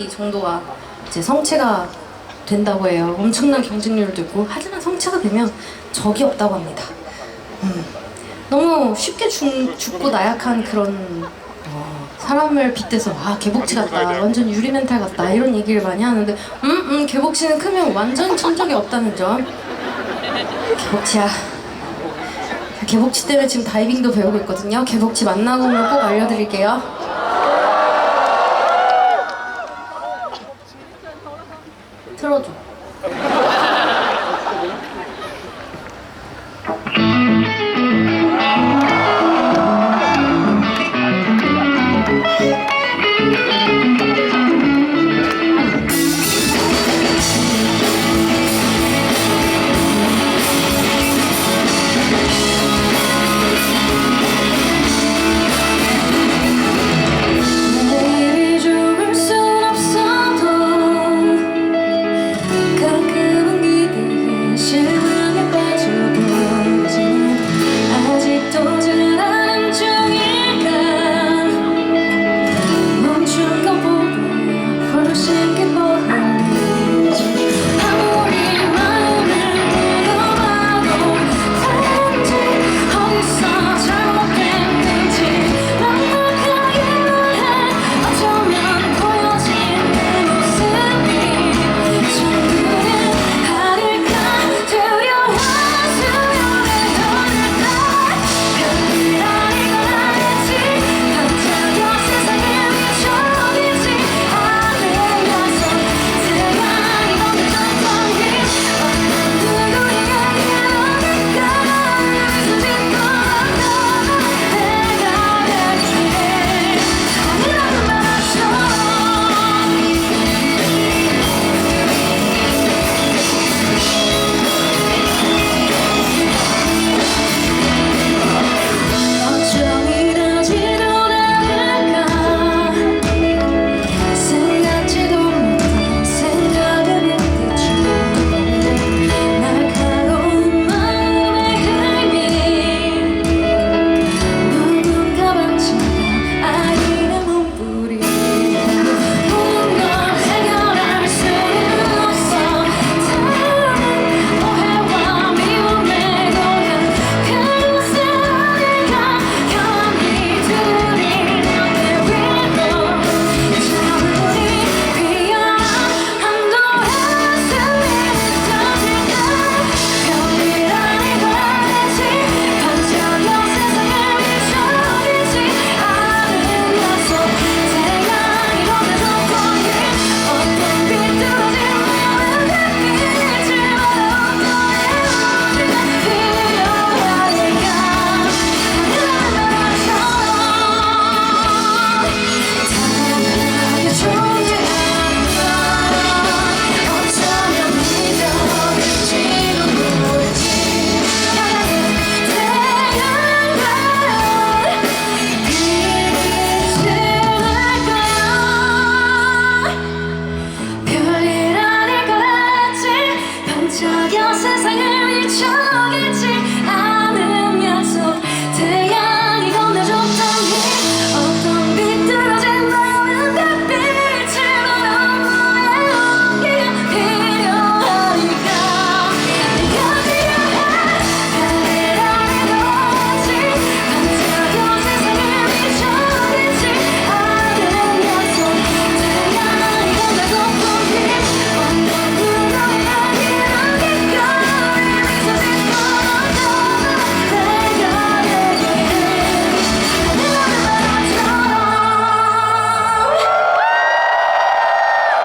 이 정도가 이제 성체가 된다고 해요. 엄청난 경쟁률도 있고 하지만 성체가 되면 적이 없다고 합니다. 음. 너무 쉽게 죽, 죽고 나약한 그런 어, 사람을 빗대서 아 개복치 같다 완전 유리 멘탈 같다 이런 얘기를 많이 하는데 음 음 개복치는 크면 완전 천적이 없다는 점 개복치야 개복치 때문에 지금 다이빙도 배우고 있거든요 개복치 만나고 오면 꼭 알려드릴게요 틀어줘